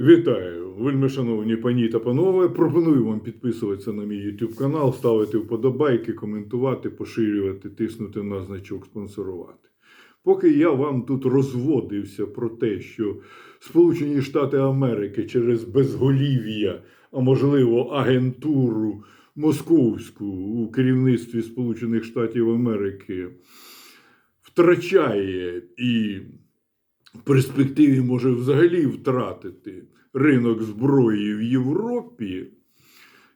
Вітаю, вельми шановні пані та панове. Пропоную вам підписуватися на мій YouTube канал, ставити вподобайки, коментувати, поширювати, тиснути на значок спонсорувати. Поки я вам тут розводився про те, що Сполучені Штати Америки через безголів'я, а можливо агентуру московську у керівництві Сполучених Штатів Америки втрачає і в перспективі може взагалі втратити ринок зброї в Європі,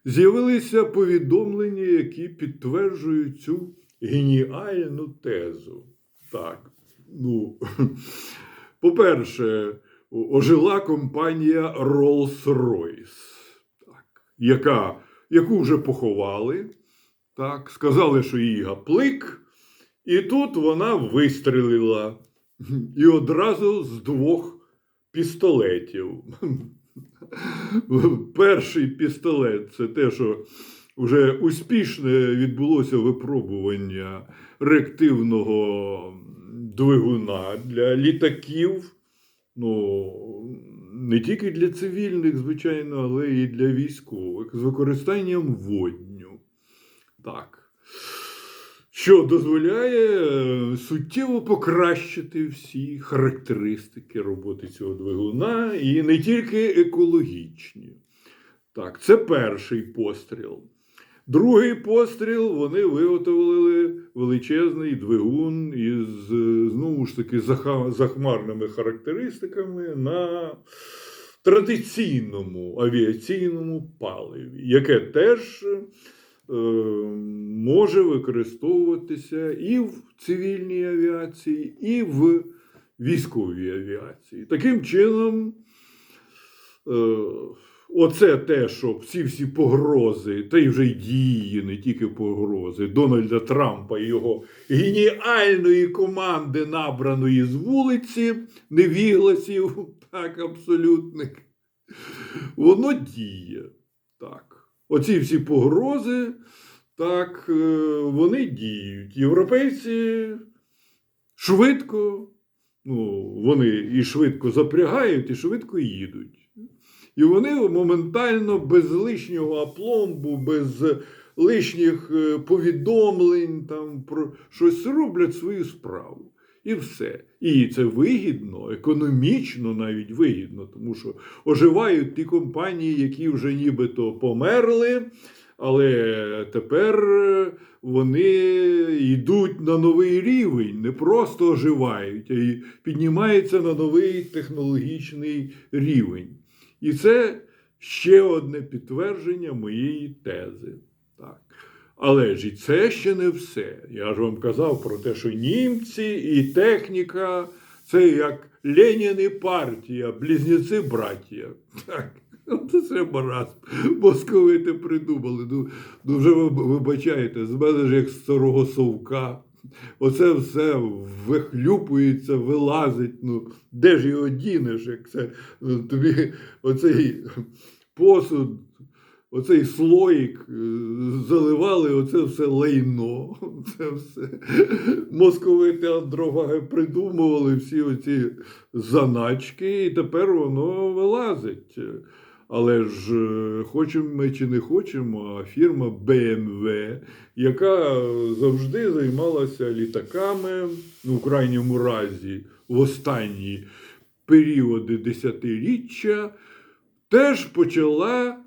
з'явилися повідомлення, які підтверджують цю геніальну тезу. Так, ну, по-перше, ожила компанія Rolls-Royce, яка, яку вже поховали, так, сказали, що її гаплик, і тут вона вистрілила. І одразу з двох пістолетів. Перший пістолет це те, що вже успішне відбулося випробування реактивного двигуна для літаків. Ну, не тільки для цивільних, звичайно, але і для військових з використанням водню. Так що дозволяє е, суттєво покращити всі характеристики роботи цього двигуна, і не тільки екологічні. Так, це перший постріл. Другий постріл вони виготовили величезний двигун із е, знову ж таки захмарними характеристиками на традиційному авіаційному паливі, яке теж може використовуватися і в цивільній авіації, і в військовій авіації. Таким чином, е, оце те, що всі всі погрози, та й вже й дії, не тільки погрози Дональда Трампа і його геніальної команди, набраної з вулиці, невігласів, так, абсолютних, воно діє. Так. Оці всі погрози, так, е, вони діють. Європейці швидко, ну, вони і швидко запрягають, і швидко їдуть. І вони моментально без лишнього апломбу, без лишніх е, повідомлень там про щось роблять свою справу. І все. І це вигідно, економічно навіть вигідно, тому що оживають ті компанії, які вже нібито померли, але тепер вони йдуть на новий рівень, не просто оживають, а й піднімаються на новий технологічний рівень. І це ще одне підтвердження моєї тези. Так. Але ж і це ще не все. Я ж вам казав про те, що німці і техніка це як Ленін і партія, близнюці браття. Це це маразм. Московити придумали. Ну, ну вже ви вибачаєте, з мене ж як старого совка. Оце все вихлюпується, вилазить. Ну, де ж його дінеш, як це ну, тобі оцей посуд, оцей слоїк е, заливали оце все лайно. Це все. Московити андрофаги придумували всі оці заначки, і тепер воно вилазить. Але ж е, хочемо ми чи не хочемо, а фірма BMW, яка завжди займалася літаками, ну, в крайньому разі, в останні періоди десятиріччя, теж почала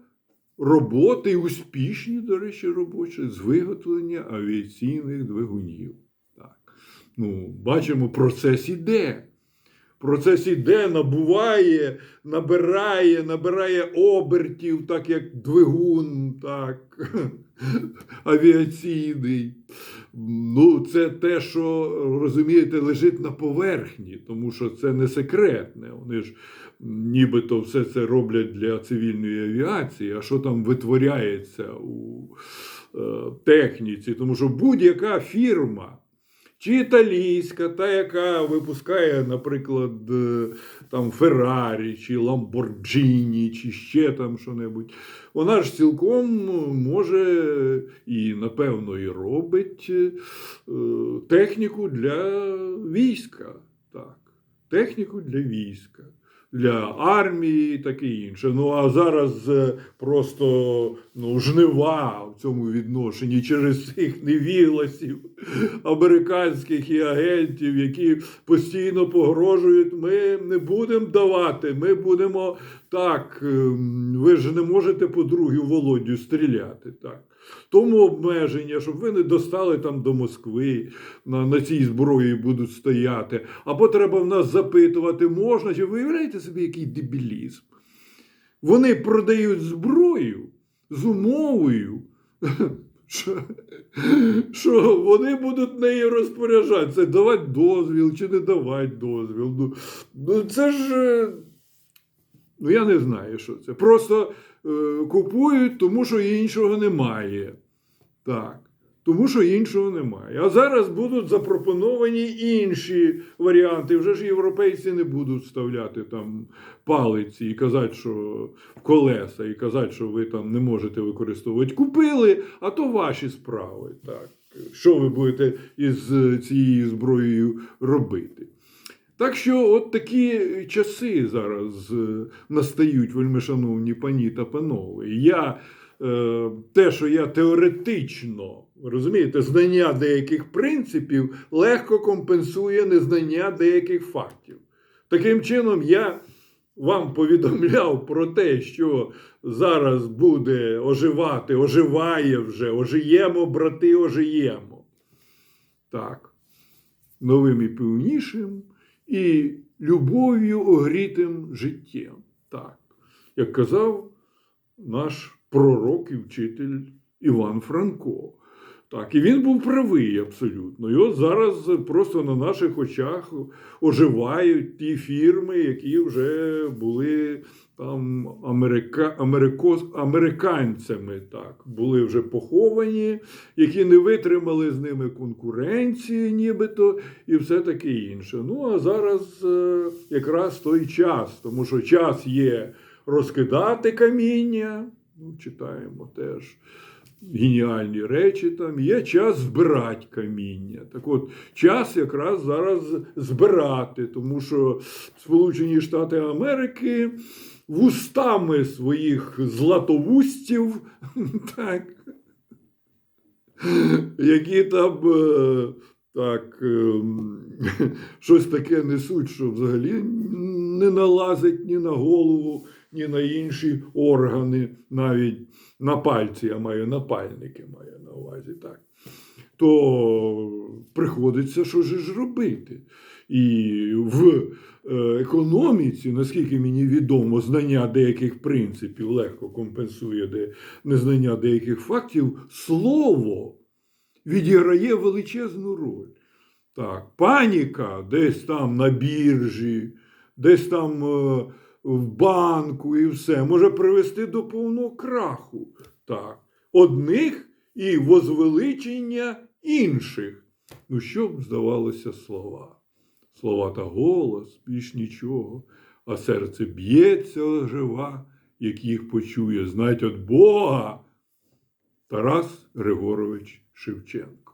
роботи, успішні, до речі, робочі, з виготовлення авіаційних двигунів. Так. Ну, бачимо, процес іде. Процес іде, набуває, набирає, набирає обертів, так як двигун, так, авіаційний. Ну, це те, що, розумієте, лежить на поверхні, тому що це не секретне. Вони ж нібито все це роблять для цивільної авіації, а що там витворяється у е, техніці, тому що будь-яка фірма. Чи італійська, та, яка випускає, наприклад, е, там Феррарі, чи Ламборджині, чи ще там що-небудь, вона ж цілком може і, напевно, і робить е, техніку для війська. Так, техніку для війська. Для армії і таке інше. Ну а зараз е, просто ну, жнива в цьому відношенні через цих невігласів американських і агентів, які постійно погрожують. Ми не будемо давати, ми будемо так. ем, Ви ж не можете по другій Володю стріляти. так. Тому обмеження, щоб ви не достали там до Москви, на, на цій зброї будуть стояти. Або треба в нас запитувати, можна, чи ви уявляєте собі, який дебілізм? Вони продають зброю з умовою, що, що вони будуть нею розпоряджатися, давати дозвіл чи не давати дозвіл. Ну, ну це ж. е, Ну, я не знаю, що це. Просто купують, тому що іншого немає. Так. Тому що іншого немає. А зараз будуть запропоновані інші варіанти. Вже ж європейці не будуть вставляти там палиці і казати, що колеса, і казати, що ви там не можете використовувати. Купили, а то ваші справи. Так. Що ви будете із е, цією зброєю робити? Так що от такі часи зараз е, настають, вельмишановні пані та панове. Я е, те, що я теоретично розумієте, знання деяких принципів легко компенсує незнання деяких фактів. Таким чином, я вам повідомляв про те, що зараз буде оживати, оживає вже, ожиємо, брати, ожиємо. Так, новим і певнішим і любов'ю огрітим життям. Так, як казав наш пророк і вчитель Іван Франко. Так, і він був правий абсолютно. І от зараз просто на наших очах оживають ті фірми, які вже були там америка, америкос, американцями, так, були вже поховані, які не витримали з ними конкуренції, нібито, і все таке інше. Ну а зараз е, якраз той час, тому що час є розкидати каміння. Ну, читаємо теж геніальні речі там. Є час збирати каміння. Так от, час якраз зараз збирати, тому що Сполучені Штати Америки вустами своїх златовустів, так, які там е, так, ем, щось таке несуть, що взагалі не налазить ні на голову, ні на інші органи, навіть на пальці, я маю напальники, маю на увазі, так. То приходиться що ж робити. І в е, економіці, наскільки мені відомо, знання деяких принципів легко компенсує де, незнання деяких фактів, слово відіграє величезну роль. Так, паніка десь там на біржі, десь там е, в банку і все може привести до повного краху. Так, одних і возвеличення інших. Ну, що б здавалося слова? Слова та голос, більш нічого, а серце б'ється ожива, як їх почує, знать від Бога. Тарас Григорович Шевченко.